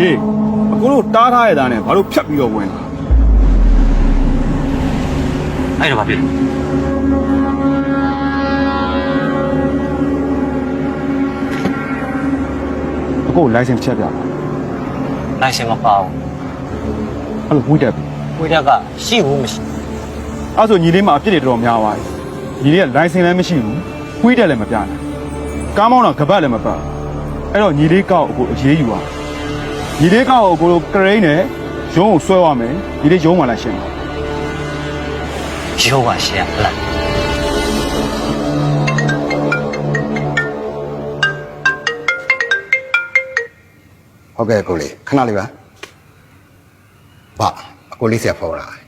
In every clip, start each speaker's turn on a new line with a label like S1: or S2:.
S1: ရေအကိုတို့တားထားရတာနဲ့ဘာလို့ဖြတ်ပြီးတော့ဝင်လာ
S2: အဲ့တော့ဘာဖြစ်လဲ
S1: အကိုလိုင်စင်ချက်ပြပါ
S2: လိုင်စင်မပါဘူး
S1: အဲ့လိုဝိတက်ပြီ
S2: ဝိတက်ကရှိဘူးမရှိ
S1: အဲ့ဆိုညီလေးမအပြစ်တွေတော်တော်များသွားပြီညီလေးကလိုင်စင်လည်းမရှိဘူးဝိတက်လည်းမပြနိုင်ကားမောင်းတော့ကပတ်လည်းမပတ်အဲ့တော့ညီလေးကောက်အကိုအရေးယူပါညီလေးကောက်အကိုတို့ကရိန်းနဲ့ရုံးကိုဆွဲသွားမယ်ညီလေးရုံးမှလည်းရှင်းပါ
S2: ရုံးပါရှေ့ကလား
S3: ဟုတ်ကဲ့ကိုလေးခဏလေးပါဘာအကိုလေးဆရာဖော်လာ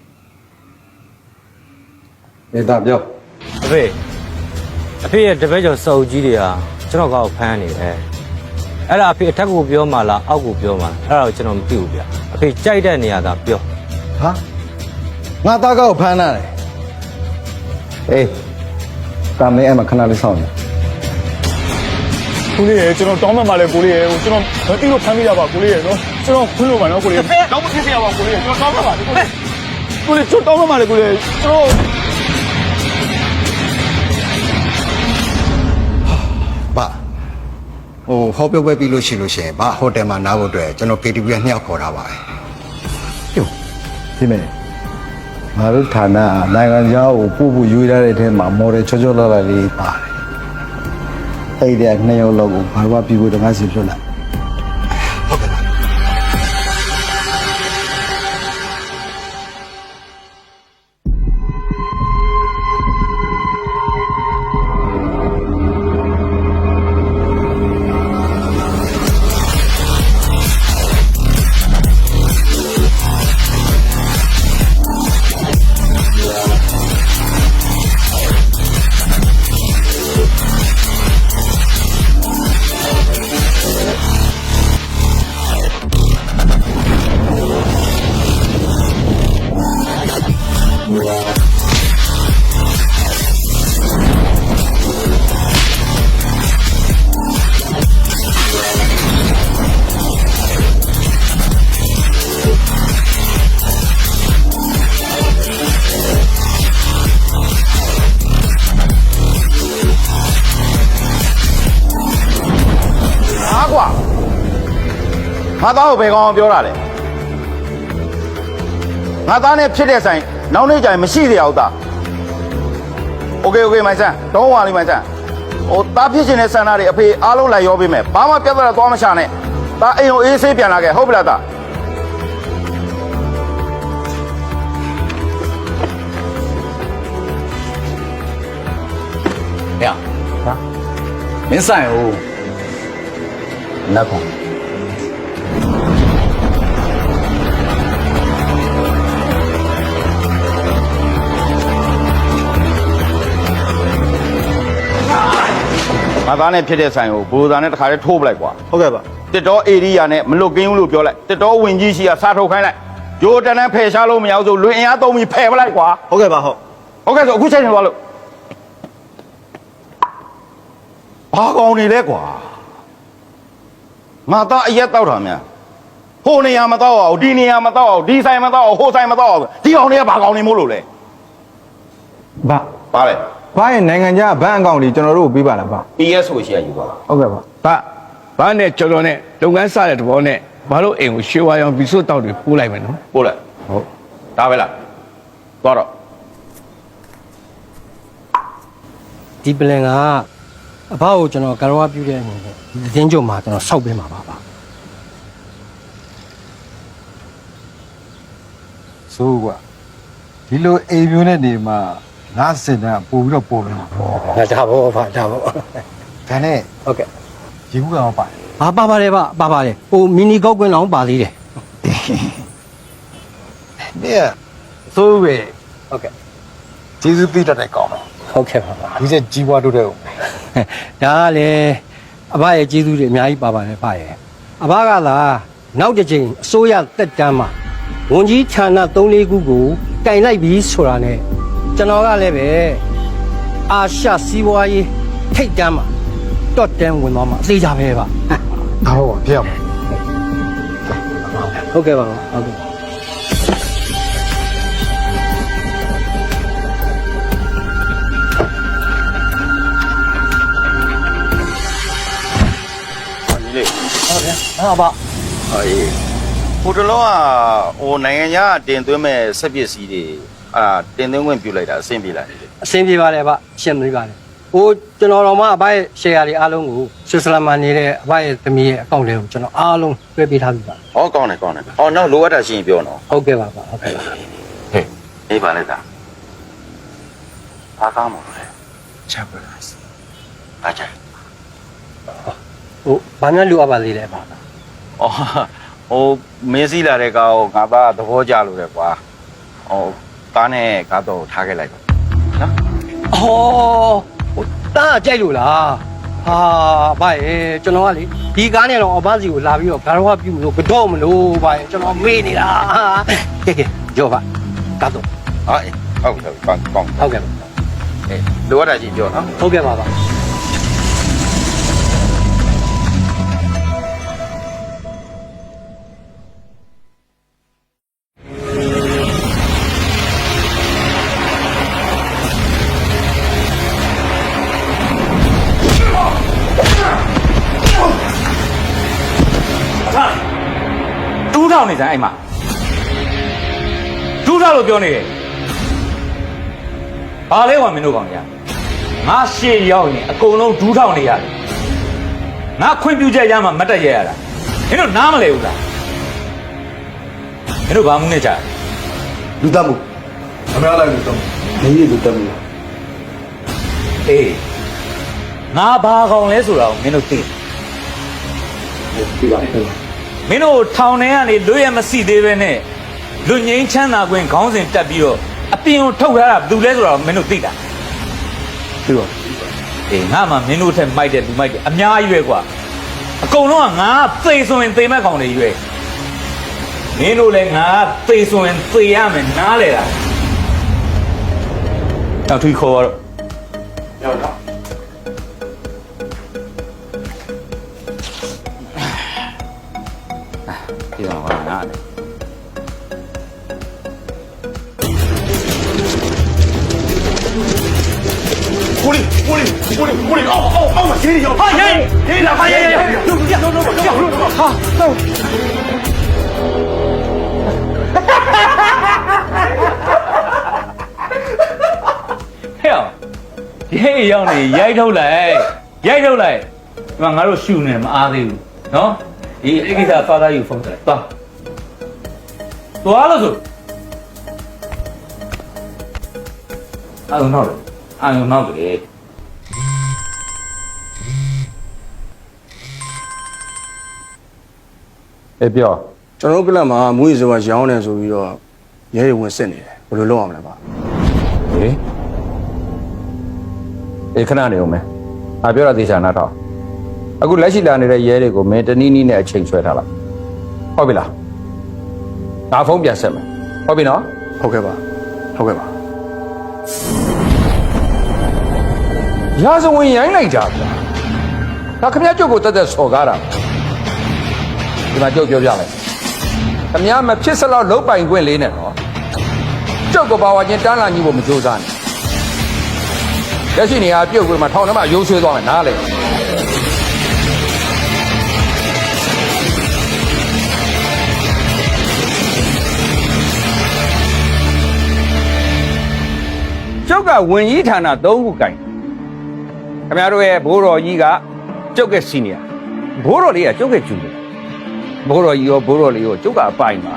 S3: နေသားပြော
S4: အဖေအဖေရဲ့တပည့်ကျော်စောက်ကြီးတွေဟာကျွန်တော်ကောက်ဖမ်းနေတယ်အဲ့ဒါအဖေအထက်ကိုပြောမှလားအောက်ကိုပြောမှလားအဲ့ဒါကိုကျွန်တော်မသိဘူးဗျအဖေကြိုက်တဲ့နေရာသာပြော
S3: ဟာငါသားကောက်ဖမ်းလာတယ်အေးတာမင်းအဲ့မှာခဏလေးစောင့်နေ
S1: ကိုလေးရေကျွန်တော်တောင်းမှမှလည်းကိုလေးရေဟိုကျွန်တော်မသိလို့ဖမ်းမိတာပါကိုလေးရေနော်ကျွန်တော်ခွင့်လို့ပါနော်ကိုလေးတောင်းမဖြစ်စေရပါကိုလေးရေကျွန်တော်တောင်းမှပါကိုလေးကိုလေးကျွန်တော်တောင်းမှမှလည်းကိုလေးကျွန်တော်
S3: ဟိုဟောပြောပွဲပြီးလို့ရှိလို့ရှိရင်ဘာဟိုတယ်မှာနားဖို့အတွက်ကျွန်တော် KTV ကနှစ်ယောက်ခေါ်ထားပါတယ်
S5: ဒီမဲ့ငါတို့ဌာနကနိုင်ငံခြားကိုပို့ဖို့ရွေးထားတဲ့အထဲမှာမော်ဒယ်ချောချောလာလာလေးပါတယ်အဲ့ဒီကနှစ်ယောက်လောက်ကိုဘာဘာပြီးဖို့တကားစီဖြစ်လာ
S6: အား ငါသားကိုဘယ်ကောင်အောင်ပြောတာလဲငါသားနဲ့ဖြစ်တဲ့ဆိုင်နောက်နေ့ကျရင်မရှိသေးအောင်သားโอเคโอเคမိုင်ဆန်းတော့ဝါလေးမိုင်ဆန်းဟိုသားဖြစ်ရှင်တဲ့ဆန္ဒတွေအဖေအားလုံးလိုက်ရောပေးမယ်ဘာမှပြဿနာသွားမရှာနဲ့သားအိမ်ကိုအေးဆေးပြန်လာခဲ့ဟုတ်ပြီလားသား
S3: ဟဲ့ဟာမင်းဆိုင်ဟိုလက်ကောင်
S6: ငါသားနဲ့ဖြစ်တဲ့ဆိုင်ကိုဘူဇာနဲ့တခါတည်းထိုးပလိုက်ကွာ
S1: ဟုတ်ကဲ့ပါ
S6: တစ်တော်အေရီယာနဲ့မလွတ်ကင်းဘူးလို့ပြောလိုက်တစ်တော်ဝင်ကြီးရှိကစားထုတ်ခိုင်းလိုက်ဂျိုးတန်းတန်းဖယ်ရှားလို့မရဘူးဆိုလွင်အင်အားသုံးပြီးဖယ်ပလိုက်ကွာ
S1: ဟုတ်ကဲ့ပါဟုတ်
S6: ဟုတ်ကဲ့ဆိုအခုချိန်နေသွားလို့ဘာကောင်နေလဲကွာငါသားအရက်တောက်တာများဟိုနေရာမတော့အောင်ဒီနေရာမတော့အောင်ဒီဆိုင်မတော့အောင်ဟိုဆိုင်မတော့အောင်ဒီကောင်တွေကဘာကောင်နေမို့လို့လဲ
S5: ဘာ
S6: ပါလေ
S5: ဘာရဲ့နိုင်ငံခြားဘဏ်အကောင့်တွေကျွန်တော်တို့ကိုပေးပါလားဗျ
S6: PS ဆိုရှိရယူပါ
S5: ဟုတ်ကဲ့ပါ
S7: ဘာဘာနဲ့ကျွန်တော်နဲ့လုပ်ငန်းစတဲ့သဘောနဲ့ဘာလို့အိမ်ကိုရွှေဝါရောင်ဘီဆိုတောက်တွေပို့လိုက်မယ်နော်
S6: ပို့လိုက်ဟုတ်ဒါပဲလားသွားတော့
S8: ဒီပလန်ကအဘကိုကျွန်တော်ကရောပြုတဲ့အနေနဲ့ဒီတင်းကြုံမှာကျွန်တော်စောက်ပေးမှာပါပါ
S5: ဆိုးကွာဒီလိုအိမ်မျိုးနဲ့နေမှာ ငါစင်တာပို့ပြီးတော့ပေါ်ပြီးတော့ပေါ့
S8: ဒါဘောပါဒါဘော
S5: ဒါနဲ့
S8: ဟုတ်ကဲ့
S5: ရေကူးကောင်ပါတယ်
S8: ဘာပါပါတယ်ဗျပါပါတယ်ဟိုမီနီကောက်ကွင်းတောင်ပါသေးတယ်
S5: ဒီကသိုးဝေ
S8: ဟုတ်ကဲ့
S5: ဂျေဇူးပြတတ်တဲ့ကောင်ပဲ
S8: ဟုတ်ကဲ့ပါပါ
S5: ဒီစက်ကြီးပွားတိုးတဲ့ဦး
S8: ဒါကလေအဘရဲ့ကျေးဇူးတွေအများကြီးပါပါတယ်ဖရဲ့အဘကလာနောက်တစ်ချိန်အစိုးရတက်တန်းမှာဝန်ကြီးဌာန3-4ခုကိုကင်လိုက်ပြီးဆိုတာနဲ့ ကျွန်တော်ကလည်းပဲအာရှစီးပွားရေးထိတ်တန်းမှာတော့တန်းဝင်သွားမှာအသေးကြပဲပါ
S9: ဒါဟုတ်ပါဖျက်ပါ
S8: ဟုတ်ကဲ့ပါဟုတ်ကဲ့
S6: ဒီလေ
S8: ဟုတ်ဗျာဟုတ်ပါ
S6: အေးဟိုတလုံးကဟိုနိုင်ငံခြားကတင်သွင်းမဲ့စက်ပစ္စည်းတွေ အာတင်သွင်းခွင့်ပြုလိုက်တာအဆင်ပြေလာတယ်လေ
S8: အဆင်ပြေပါတယ်ဗျရှင်းမလို့ပါတယ်ဟိုကျွန်တော်တော်မှအဘရဲ့ share တွေအားလုံးကိုဆွစ်ဇာလန်မှာနေတဲ့အဘရဲ့သမီးရဲ့အကောင့်လေးကိုကျွန်တော်အားလုံးတွဲပေးထားပြီပါ
S6: ဟောကောင်းတယ်ကောင်းတယ်ဟောနောက်လိုအပ်တာရှိရင်ပြောနော်
S8: ဟုတ်ကဲ့ပါဗျဟုတ်ကဲ့ပါ
S6: ဟေးအေးပါလိုက်တာအားကောင်းပါလေချက်ပါလားအားချင်
S8: ဟိုဘာများလိုအပ်ပါသေးလဲပါ
S6: အော်ဟိုမင်းစည်းလာတဲ့ကောင်ငါသားသဘောကျလို့လေကွာဟို ကားနဲ့ကားတော့ထားခဲ့လိုက်တော့နော်
S8: အော်ဟိုတားကြိုက်လို့လားဟာဗါရဲ့ကျွန်တော်ကလေဒီကားနဲ့တော့အဘစီကိုလာပြီးတော့ဘာတော့ပြုလို့ကတော့မလို့ဗါရဲ့ကျွန်တော်မေ့နေတာကဲကဲကြောပါကတော့
S6: ဟာအေးဟုတ်ပြီဟုတ်ပြီကောင်းကောင်း
S8: ဟုတ်ကဲ့ပါ
S6: အေးလိုအပ်တာရှိရင်ပြောနော်
S8: ဟုတ်ကဲ့ပါပါ
S3: ထောင်နေစမ်းအဲ့မှာတူးထောင်လို့ပြောနေတယ်ဘာလဲဝါမင်းတို့ကောင်ကြီးငါရှေ့ရောက်ရင်အကုန်လုံးဒူးထောင်နေရတယ်ငါခွင့်ပြုချက်ရမှမတ်တက်ရရတာမင်းတို့နားမလဲဘူးလားမင်းတို့ဘာမှမနဲ့ကြလဲ
S9: လူတတ်မှုအများလိုက်လူတတ်မှုနေရလူတတ်မှု
S3: အေးငါဘာကောင်လဲဆိုတာကိုမင်းတို့သိတယ်
S9: ဒီပါဟုတ်
S3: မင်းတို့ထောင်ထဲကနေလွတ်ရမစီသေးပဲနဲ့လူငိမ့်ချမ်းသာခွင့်ခေါင်းစဉ်တက်ပြီးတော့အပြင်ကိုထုတ်ထားတာဘယ်သူလဲဆိုတာကိုမင်းတို့သိတာ
S9: ဒီပါ
S3: အေးငါမှမင်းတို့ထက်မိုက်တယ်လူမိုက်တယ်အများကြီးပဲကွာအကုန်လုံးကငါကသေဆိုရင်သေမဲ့ကောင်တွေကြီးပဲမင်းတို့လည်းငါကသေဆိုရင်သေရမယ်နားလေတာတော့သူခေါ်တော့
S6: ရောက်တော့
S3: ဒီမှာကငါနဲ့
S1: ကိုလေးကိုလေးကိုလေးကိုလေးအောက်အောက်အောက်မှာရေးရောက်ဟာရေးရေးလာဟာရေးရေးလုံးလုံးလုံးလုံးလုံးဟာတော့
S3: ဟဲ့အောင်ရဲရောက်နေရိုက်ထုတ်လိုက်ရိုက်ထုတ်လိုက်ဒီမှာငါတို့ရှူနေမအားသေးဘူးနော် ဒီအဲ့ကိစ္စဖာသာယူဖုန်းတယ်သွားသွားလို့ဆိုအာရုံနောက်တယ်အာရုံနောက်တယ်
S7: အေးပြော
S10: ကျွန်တော်တို့ကလပ်မှာမွေးစောရောင်းနေဆိုပြီးတော့ရဲတွေဝင်စစ်နေတယ်ဘယ်လိုလုပ်အောင်လဲပါ
S7: ဟေးအေးခဏနေဦးမယ်အပြောရသေးချာနားထောင် အခုလက်ရှိလာနေတဲ့ရဲတွေကိုမင်းတနည်းနည်းနဲ့အချိန်ဆွဲထားလိုက်ဟုတ်ပြီလားဒါဖုန်းပြန်ဆက်မယ်ဟုတ်ပြီနော်
S10: ဟုတ်ကဲ့ပါဟုတ်ကဲ့ပါ
S7: ရာဇဝင်ရိုင်းလိုက်တာဗျာဒါခမရကျုပ်ကိုတက်တက်စော်ကားတာဒီမှာကျုပ်ပြောပြလိုက်ခမရမဖြစ်စလောက်လုံးပိုင်ခွင့်လေးနဲ့နော်ကျုပ်ကဘာဝချင်းတန်းလာကြီးဖို့မကြိုးစားနဲ့လက်ရှိနေရာပြုတ်ခွင့်မှာထောင်ထဲမှာရိုးဆွဲသွားမယ်နားလေ ကျုပ်ကဝင်ကြီးဌာန၃ခုကင်ခင်ဗျားတို့ရဲ့ဘိုးတော်ကြီးကကျုပ်ရဲ့စီနီယာဘိုးတော်လေးကကျုပ်ရဲ့ကျူတယ်ဘိုးတော်ကြီးရောဘိုးတော်လေးရောကျုပ်ကအပိုင်ပါ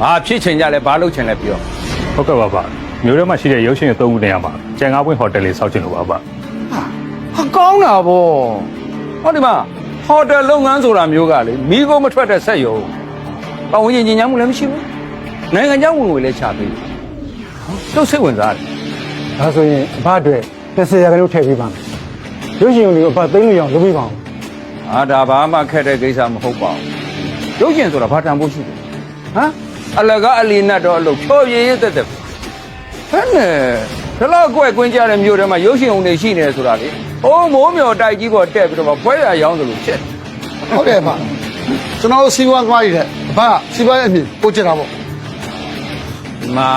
S7: ဘာဖြစ်ချင်ကြလဲဘာလုပ်ချင်လဲပြော
S11: ဟုတ်ကဲ့ပါဗျမျိုးထဲမှာရှိတဲ့ရုပ်ရှင်ရဲ့သုံးခုနေရာမှာကျန်ကားပွင့်ဟိုတယ်လေးစောက်ချင်လို့ပါဗျ
S7: ဟာကောင်းတာဗောဟောဒီမှာဟိုတယ်လုပ်ငန်းဆိုတာမျိုးကလေမိကိုမထွက်တဲ့ဆက်ရုံပတ်ဝန်းကျင်ညဉ့်ညမ်းမှုလည်းမရှိဘူးနိုင်ငံခြားဝင်ငွေလည်းချပေးတယ်ကျုပ်စိတ်ဝင်စားတယ်
S9: ဒါဆိုရင်အဘအတွက်30ရာခိုင်နှုန်းထည့်ပေးပါမယ်ရုပ်ရှင်ကိုအဘသိမ်းလို့ရအောင်လုပ်ပေးပါဦး
S7: အာဒါဘာမှခက်တဲ့ကိစ္စမဟုတ်ပါဘူးရုပ်ရှင်ဆိုတာဘာတန်ဖို့ရှိတယ်ဟမ်အလကားအလီနတ်တော့အလုပ်ဖြောရည်ရည်တက်တက်ဟဲ့နဲ့ဒါလောက်အကွက်ကွင်းကြတဲ့မြို့ထဲမှာရုပ်ရှင်ုံတွေရှိနေတယ်ဆိုတာလေအိုးမိုးမျောတိုက်ကြီးပေါ်တက်ပြီးတော့မှဖွဲရရောင်းတယ်လို့ဖြစ်
S9: ဟုတ်ကဲ့ပါကျွန်တော်တို့စီးပွားသွားရတဲ့အဖစီးပွားရဲ့အမြင်ပို့ချတာပေါ့
S7: မာ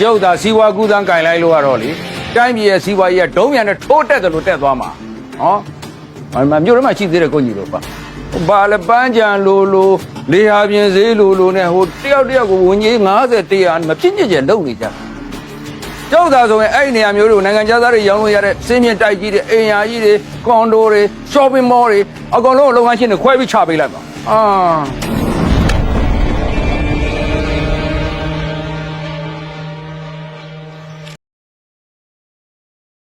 S7: ကျုပ်သာစီးပွားကူးသန်းကင်လိုက်လို့ကတော့လေတိုင်းပြည်ရဲ့စီးပွားရေးကဒုံးမြန်နဲ့ထိုးတက်တယ်လို့တက်သွားမှာဟောမမြို့ထဲမှာရှိသေးတယ်ကိုကြီးတို့ပါဘာလဲပန်းကြံလိုလိုလေဟာပြင်ဈေးလိုလိုနဲ့ဟိုတယောက်တယောက်ကိုဝင်ကြီး90တရားမဖြစ်ညစ်ကျန်လုပ်နေကြကျုပ်သာဆိုရင်အဲ့ဒီနေရာမျိုးတွေကိုနိုင်ငံခြားသားတွေရောင်းလို့ရတဲ့စင်းမြင့်တိုက်ကြီးတွေအိမ်ယာကြီးတွေကွန်ဒိုတွေ shopping mall တွေအကုန်လုံးလုပ်ငန်းရှင်တွေခွဲပြီးချပေးလိုက်ပါအာ